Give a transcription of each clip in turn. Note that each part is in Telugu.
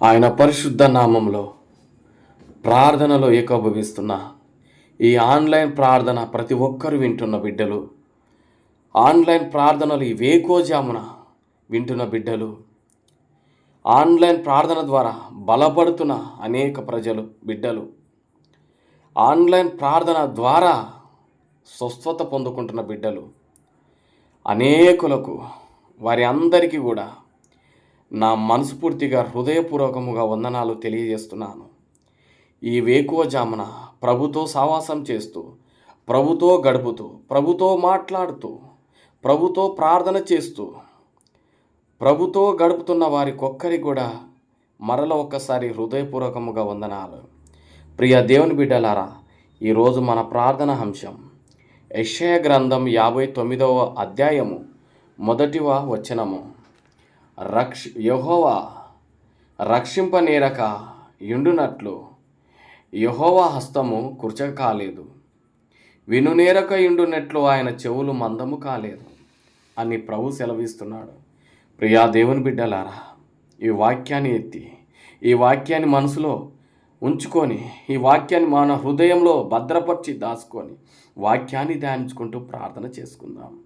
ఆయన పరిశుద్ధ నామంలో ప్రార్థనలో ఏకోభవిస్తున్న ఈ ఆన్లైన్ ప్రార్థన ప్రతి ఒక్కరు వింటున్న బిడ్డలు ఆన్లైన్ ప్రార్థనలు ఈ వేకోజామున వింటున్న బిడ్డలు ఆన్లైన్ ప్రార్థన ద్వారా బలపడుతున్న అనేక ప్రజలు బిడ్డలు ఆన్లైన్ ప్రార్థన ద్వారా స్వస్థత పొందుకుంటున్న బిడ్డలు అనేకులకు వారి అందరికీ కూడా నా మనస్ఫూర్తిగా హృదయపూర్వకముగా వందనాలు తెలియజేస్తున్నాను. ఈ వేకువజామున ప్రభుతో సావాసం చేస్తూ ప్రభుతో గడుపుతూ ప్రభుతో మాట్లాడుతూ ప్రభుతో ప్రార్థన చేస్తూ ప్రభుతో గడుపుతున్న వారికొక్కరి కూడా మరల ఒక్కసారి హృదయపూర్వకముగా వందనాలు. ప్రియ దేవుని బిడ్డలారా ఈరోజు మన ప్రార్థన అంశం యక్షయ గ్రంథం యాభై తొమ్మిదవ అధ్యాయము మొదటివ వచనము. రక్ష యహోవా రక్షింపనేరక యుండునట్లు. యహోవా హస్తము కుర్చక కాలేదు. వినునేరక యుండునట్లు ఆయన చెవులు మందము కాలేదు అని ప్రభు సెలవిస్తున్నాడు. ప్రియా దేవుని బిడ్డలారా ఈ వాక్యాన్ని ఎత్తి ఈ వాక్యాన్ని మనసులో ఉంచుకొని ఈ వాక్యాన్ని మన హృదయంలో భద్రపరిచి దాచుకొని వాక్యాన్ని ధ్యానించుకుంటూ ప్రార్థన చేసుకుందాం.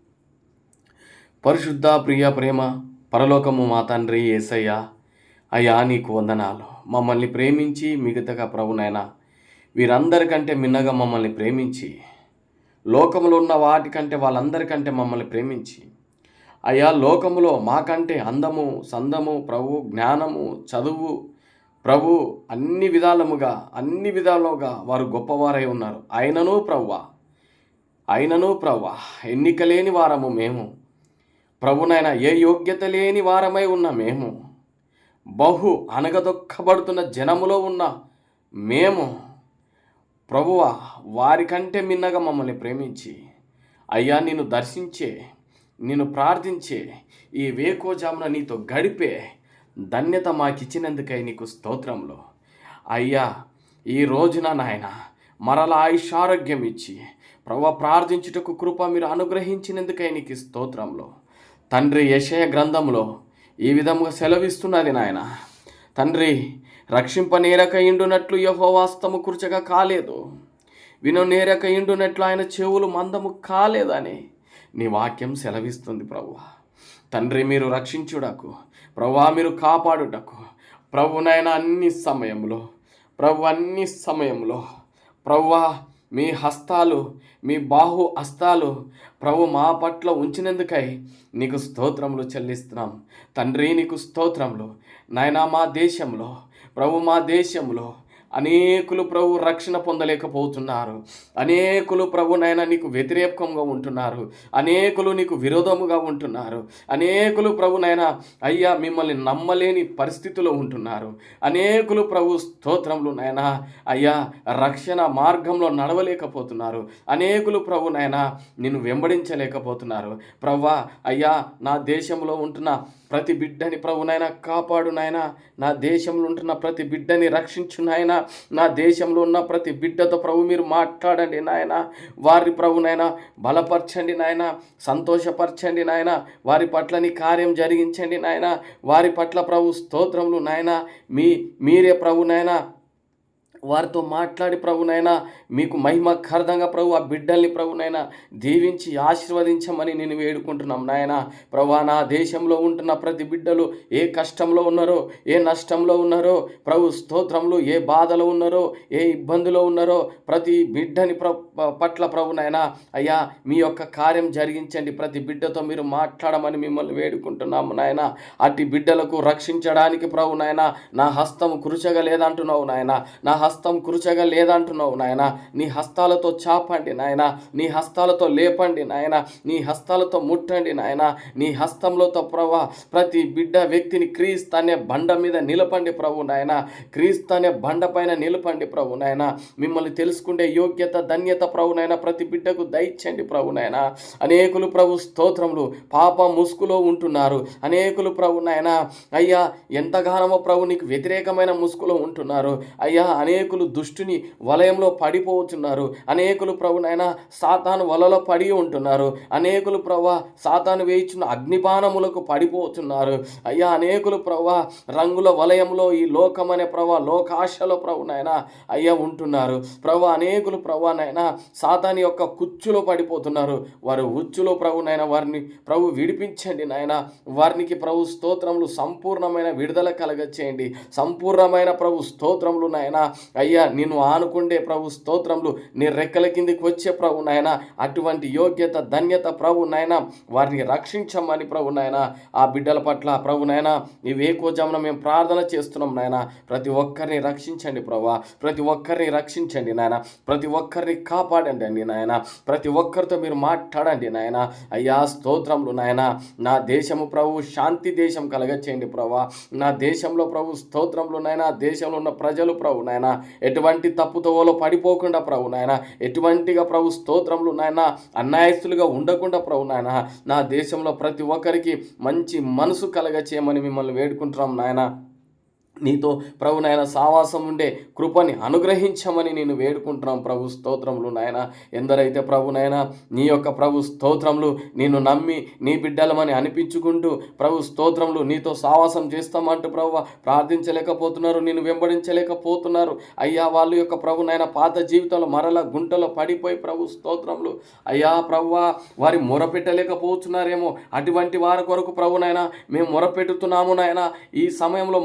పరిశుద్ధ ప్రియ ప్రేమ పరలోకము మా తండ్రి ఏసయ్య అయ్యా నీకు వందనాలు. మమ్మల్ని ప్రేమించి మిగతాగా ప్రభునైనా వీరందరికంటే మిన్నగా మమ్మల్ని ప్రేమించి లోకంలో ఉన్న వాటికంటే వాళ్ళందరికంటే మమ్మల్ని ప్రేమించి అయ్యా లోకములో మాకంటే అందము సందము ప్రభు జ్ఞానము చదువు ప్రభు అన్ని విధాలముగా అన్ని విధాలుగా వారు గొప్పవారై ఉన్నారు. అయినను ప్రవ్వ అయినను ప్రవ్వ ఎన్నికలేని వారము మేము. ప్రభునైనా ఏ యోగ్యత లేని వారమై ఉన్న మేము బహు అనగదొక్కబడుతున్న జనములో ఉన్న మేము ప్రభువ వారికంటే మిన్నగా మమ్మల్ని ప్రేమించి అయ్యా నిన్ను దర్శించే నిన్ను ప్రార్థించే ఈ వేకోజామున నీతో గడిపే ధన్యత మాకిచ్చినందుకై నీకు స్తోత్రంలో అయ్యా ఈ రోజున నాయన మరలా ఆయుషారోగ్యం ఇచ్చి ప్రభు ప్రార్థించుటకు కృప మీరు అనుగ్రహించినందుకై నీకు స్తోత్రంలో తండ్రి యశయ గ్రంథంలో ఈ విధముగా సెలవిస్తున్నది నాయన. తండ్రి రక్షింపనేరక ఇండునట్లు యహోవాస్తము కుర్చగా కాలేదు. విను నేరక ఇండునట్లు ఆయన చెవులు మందము కాలేదని నీ వాక్యం సెలవిస్తుంది ప్రభు తండ్రి మీరు రక్షించుటకు ప్రభు మీరు కాపాడుటకు ప్రభునైనా అన్ని సమయంలో ప్రభు అన్ని సమయంలో ప్రభువా మీ హస్తాలు మీ బాహు హస్తాలు ప్రభు మా పట్ల ఉంచినందుకై నీకు స్తోత్రములు చెల్లిస్తున్నాం. తండ్రి నీకు స్తోత్రములు. నాయనా మా దేశంలో ప్రభు మా దేశంలో అనేకులు ప్రభు రక్షణ పొందలేకపోతున్నారు. అనేకులు ప్రభు నాయన నీకు వ్యతిరేకంగా ఉంటున్నారు. అనేకులు నీకు విరోధముగా ఉంటున్నారు. అనేకులు ప్రభు నాయన అయ్యా మిమ్మల్ని నమ్మలేని పరిస్థితిలో ఉంటున్నారు. అనేకులు ప్రభు స్తోత్రములు నాయన అయ్యా రక్షణ మార్గంలో నడవలేకపోతున్నారు. అనేకులు ప్రభు నాయన నిన్ను వెంబడించలేకపోతున్నారు. ప్రవ్వా అయ్యా నా దేశంలో ఉంటున్న ప్రతి బిడ్డని ప్రభు నాయన కాపాడు నాయన. నా దేశంలో ఉంటున్న ప్రతి బిడ్డని రక్షించు నాయన. నా దేశంలో ఉన్న ప్రతి బిడ్డతో ప్రభు మీరు మాట్లాడండి నాయన. వారి ప్రభు బలపరచండి నాయన సంతోషపరచండి నాయన. వారి పట్ల నీ కార్యం జరిగించండి నాయన. వారి పట్ల ప్రభు స్తోత్రములు నాయన. మీ మీరే ప్రభునైనా వారితో మాట్లాడి ప్రభునైనా మీకు మహిమకరంగా ప్రభు ఆ బిడ్డల్ని ప్రభునైనా దీవించి ఆశీర్వదించమని నేను వేడుకుంటున్నాం నాయన. ప్రభా నా దేశంలో ఉంటున్న ప్రతి బిడ్డలు ఏ కష్టంలో ఉన్నారో ఏ నష్టంలో ఉన్నారో ప్రభు స్తోత్రములు ఏ బాధలో ఉన్నారో ఏ ఇబ్బందులో ఉన్నారో ప్రతి బిడ్డని ప్ర పట్ల ప్రభునైనా అయ్యా మీ యొక్క కార్యం జరిగించండి. ప్రతి బిడ్డతో మీరు మాట్లాడమని మిమ్మల్ని వేడుకుంటున్నాము నాయన. అట్టి బిడ్డలకు రక్షించడానికి ప్రభునైనా నా హస్తం కురుచగా లేదంటున్నావు నాయన. నా హస్తం హస్తం కురుచగా లేదంటున్నావు నాయన. నీ హస్తాలతో చాపండి నాయన. నీ హస్తాలతో లేపండి నాయన. నీ హస్తాలతో ముట్టండి నాయన. నీ హస్తంలోతో ప్రభా ప్రతి బిడ్డ వ్యక్తిని క్రీస్తు అనే బండ మీద నిలపండి ప్రభు నాయన. క్రీస్తు అనే బండ పైన నిలపండి ప్రభు నాయన. మిమ్మల్ని తెలుసుకుంటే యోగ్యత ధన్యత ప్రభు నాయన. ప్రతి బిడ్డకు దయచండి ప్రభు నాయన. అనేకులు ప్రభు స్తోత్రములు పాప ముసుగులో ఉంటున్నారు. అనేకులు ప్రభు నాయన అయ్యా ఎంతగానమో ప్రభు నీకు వ్యతిరేకమైన ముసుగులో ఉంటున్నారు. అయ్యా అనే అనేకులు దుష్టుని వలయంలో పడిపోతున్నారు అనేకులు ప్రభు నాయన సాతాను వలలో పడి ఉంటున్నారు. అనేకులు ప్రభా సాతాను వేయించిన అగ్నిబాణములకు పడిపోతున్నారు అయ్యా అనేకులు ప్రభా రంగుల వలయంలో ఈ లోకమనే ప్రభా లోకాశలో ప్రభు నాయన అయ్యా ఉంటున్నారు. ప్రభు అనేకులు ప్రభు నాయన సాతాని యొక్క కుచ్చులో పడిపోతున్నారు. వారు ఉచ్చులో ప్రభు నాయన వారిని ప్రభు విడిపించండి నాయన. వారికి ప్రభు స్తోత్రములు సంపూర్ణమైన విడుదల కలగచేయండి. సంపూర్ణమైన ప్రభు స్తోత్రములు నాయన అయ్యా నిన్ను ఆనుకుండే ప్రభు స్తోత్రములు నీ రెక్కల కిందికి వచ్చే ప్రభు నాయన. అటువంటి యోగ్యత ధన్యత ప్రభు నాయన. వారిని రక్షించమని ప్రభు నాయన. ఆ బిడ్డల పట్ల ప్రభు నాయన ఈ వేకోజామున మేము ప్రార్థన చేస్తున్నాం నాయన. ప్రతి ఒక్కరిని రక్షించండి ప్రభా. ప్రతి ఒక్కరిని రక్షించండి నాయన. ప్రతి ఒక్కరిని కాపాడండి అండి నాయన. ప్రతి ఒక్కరితో మీరు మాట్లాడండి నాయన. అయ్యా స్తోత్రములు నాయన. నా దేశము ప్రభు శాంతి దేశం కలగచేయండి ప్రభా. నా దేశంలో ప్రభు స్తోత్రములు నాయన. దేశంలో ఉన్న ప్రజలు ప్రభు నాయన. ఎటువంటి తప్పుతోవలో పడిపోకుండా ప్రభు నాయన ఎటువంటిగా ప్రభు స్తోత్రములు నాయన అన్యాయస్తులుగా ఉండకుండా ప్రభు నాయన నా దేశంలో ప్రతి ఒక్కరికి మంచి మనసు కలగ చేయమని మిమ్మల్ని వేడుకుంటున్నాం నాయన. నీతో ప్రభు నాయన సావాసం ఉండే కృపని అనుగ్రహించమని నేను వేడుకుంటున్నాం ప్రభు స్తోత్రములు నాయన. ఎందరైతే ప్రభు నాయన నీ యొక్క ప్రభు స్తోత్రములు నిన్ను నమ్మి నీ బిడ్డలమని అనిపించుకుంటూ ప్రభు స్తోత్రములు నీతో సావాసం చేస్తామంటూ ప్రభు ప్రార్థించలేకపోతున్నారు నేను వెంబడించలేకపోతున్నారు. అయ్యా వాళ్ళ యొక్క ప్రభు నాయన పాత జీవితంలో మరల గుంటలో పడిపోయి ప్రభు స్తోత్రములు. అయ్యా ప్రభు వారి మొరపెట్టలేకపోతున్నారేమో. అటువంటి వారి కొరకు ప్రభు నాయన మేము మొరపెట్టుతున్నాము నాయన. ఈ సమయంలో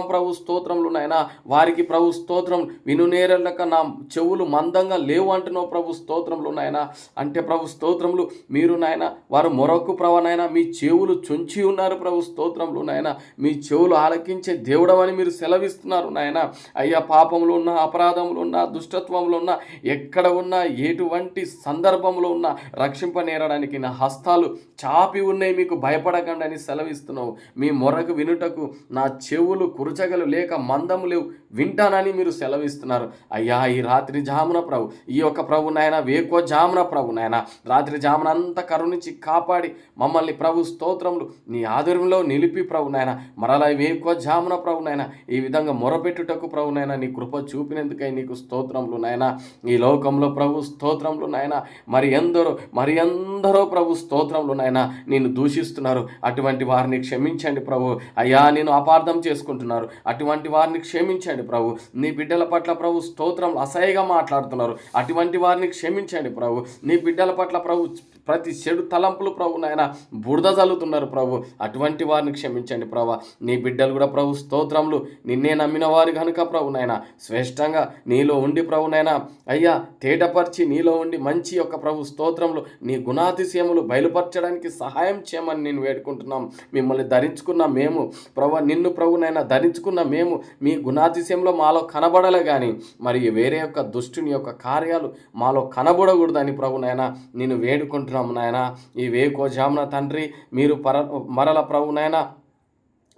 మొరపెట్టుతున్నాం ప్రభు స్తోత్రంలో నాయన. వారికి ప్రభు స్తోత్రం వినునేరలక నా చెవులు మందంగా లేవు అంటున్నావు ప్రభు స్తోత్రంలో నాయన. అంటే ప్రభు స్తోత్రములు మీరు నాయన వారు మొరకు ప్రభు మీ చెవులు చుంచి ఉన్నారు ప్రభు స్తోత్రంలో నాయన. మీ చెవులు ఆలకించే దేవుడమని మీరు సెలవిస్తున్నారు నాయన. అయ్యా పాపములు ఉన్న అపరాధములు ఉన్న దుష్టత్వములు ఉన్న ఎక్కడ ఉన్నా ఎటువంటి సందర్భంలో ఉన్న రక్షింపనేరడానికి నా హస్తాలు చాపి ఉన్నాయి మీకు భయపడకండి అని సెలవిస్తున్నావు. మీ మొరకు వినుటకు నా చెవులు కురచగలు లేక మందము లేవు. వింటానని మీరు సెలవిస్తున్నారు. అయ్యా ఈ రాత్రి జామున ప్రభు ఈ యొక్క ప్రభు నాయన వేకో జామున ప్రభు నాయన రాత్రి జామున అంత కరుణించి కాపాడి మమ్మల్ని ప్రభు స్తోత్రములు నీ ఆధుర్యంలో నిలిపి ప్రభు నాయన మరలా వేకో జామున ప్రభు నాయన ఈ విధంగా మొరపెట్టుటకు ప్రభు నాయన నీ కృప చూపినందుకై నీకు స్తోత్రములు నాయన. ఈ లోకంలో ప్రభు స్తోత్రములు నాయన మరి ఎందరో మరి ఎందరో ప్రభు స్తోత్రములు నాయన నేను దూషిస్తున్నారు. అటువంటి వారిని క్షమించండి ప్రభు. అయ్యా నేను అపార్థం చేసుకుంటున్నాను. చేసుకుంటున్నారు అటువంటి వారిని క్షమించండి ప్రభు. నీ బిడ్డల పట్ల ప్రభు స్తోత్రం అసహ్యగా మాట్లాడుతున్నారు. అటువంటి వారిని క్షమించండి ప్రభు. నీ బిడ్డల పట్ల ప్రభు ప్రతి చెడు తలంపులు ప్రభు నాయన బురద చల్లుతున్నారు ప్రభు. అటువంటి వారిని క్షమించండి ప్రభు. నీ బిడ్డలు కూడా ప్రభు స్తోత్రములు నిన్నే నమ్మిన వారు కనుక ప్రభు నాయన శ్రేష్టంగా నీలో ఉండి ప్రభు నాయన అయ్యా తేటపరిచి నీలో ఉండి మంచి యొక్క ప్రభు స్తోత్రములు నీ గుణాతిశయములు బయలుపరచడానికి సహాయం చేయమని నేను వేడుకుంటున్నాం. మిమ్మల్ని ధరించుకున్న మేము ప్రభు నిన్ను ప్రభునైనా ధరించుకున్న మేము మీ గుణాతిశయంలో మాలో కనబడలే కానీ మరి వేరే యొక్క దుష్టుని యొక్క కార్యాలు మాలో కనబడకూడదని ప్రభునైనా నేను వేడుకుంటున్నాము నాయన. ఈ వేకోజామున తండ్రి మీరు పర మరల ప్రభునైనా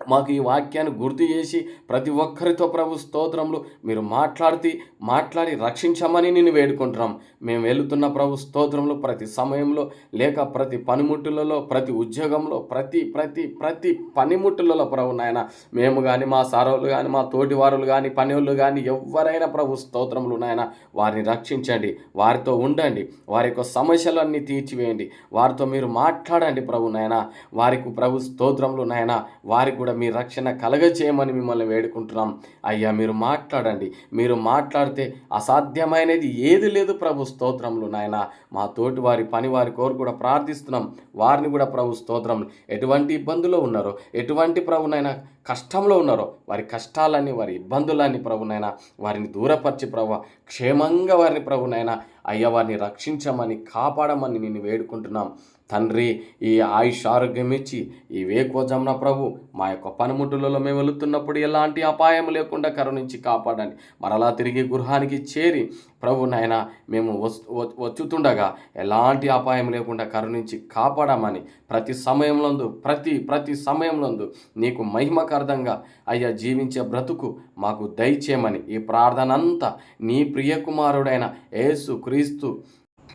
మాకు ఈ వాక్యాన్ని గుర్తు చేసి ప్రతి ఒక్కరితో ప్రభు స్తోత్రములు మీరు మాట్లాడితే మాట్లాడి రక్షించమని నేను వేడుకుంటున్నాం. మేము వెళుతున్న ప్రభు స్తోత్రములు ప్రతి సమయంలో లేక ప్రతి పనిముట్టులలో ప్రతి ఉద్యోగంలో ప్రతి ప్రతి ప్రతి పనిముట్టులలో ప్రభు నాయన మేము కానీ మా సారోలు కానీ మా తోటివారులు కానీ పనివాళ్ళు కానీ ఎవరైనా ప్రభు స్తోత్రములు నాయన వారిని రక్షించండి వారితో ఉండండి వారి యొక్క సమస్యలన్నీ తీర్చివేయండి వారితో మీరు మాట్లాడండి ప్రభు నాయన వారికి ప్రభు స్తోత్రములు నాయన వారికి కూడా మీ రక్షణ కలగచేయమని మిమ్మల్ని వేడుకుంటున్నాం. అయ్యా మీరు మాట్లాడండి. మీరు మాట్లాడితే అసాధ్యమైనది ఏది లేదు ప్రభు స్తోత్రములు నాయన. మా తోటి వారి పని వారి కోరు కూడా ప్రార్థిస్తున్నాం. వారిని కూడా ప్రభు స్తోత్రములు. ఎటువంటి ఇబ్బందులో ఉన్నారో ఎటువంటి ప్రభునైనా కష్టంలో ఉన్నారో వారి కష్టాలన్నీ వారి ఇబ్బందులన్నీ ప్రభునైనా వారిని దూరపరిచి ప్రభు క్షేమంగా వారిని ప్రభునైనా అయ్యా వారిని రక్షించమని కాపాడమని నేను వేడుకుంటున్నాం. తండ్రి ఈ ఆయుష్ ఆరోగ్యం ఇచ్చి ఈ వేకోజమున ప్రభు మా యొక్క పనిముట్టులలో మేము వెళుతున్నప్పుడు ఎలాంటి అపాయం లేకుండా కరుణించి కాపాడండి. మరలా తిరిగి గృహానికి చేరి ప్రభు నాయన మేము వస్తు వచ్చుతుండగా ఎలాంటి అపాయం లేకుండా కరుణించి కాపాడమని ప్రతి సమయంలోందు ప్రతి ప్రతి సమయంలోందు నీకు మహిమ మహిమకార్థంగా అయ్యా జీవించే బ్రతుకు మాకు దయచేయమని ఈ ప్రార్థన అంతా నీ ప్రియకుమారుడైన యేసు క్రీస్తు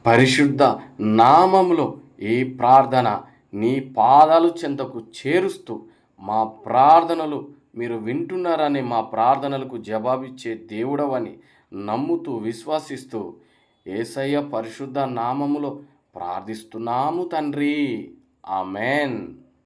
పరిశుద్ధ నామములో ఈ ప్రార్థన నీ పాదాలు చెంతకు చేరుస్తూ మా ప్రార్థనలు మీరు వింటున్నారని మా ప్రార్థనలకు జవాబిచ్చే దేవుడవని నమ్ముతూ విశ్వాసిస్తూ ఏసయ్య పరిశుద్ధ నామములో ప్రార్థిస్తున్నాము తండ్రి. ఆమెన్.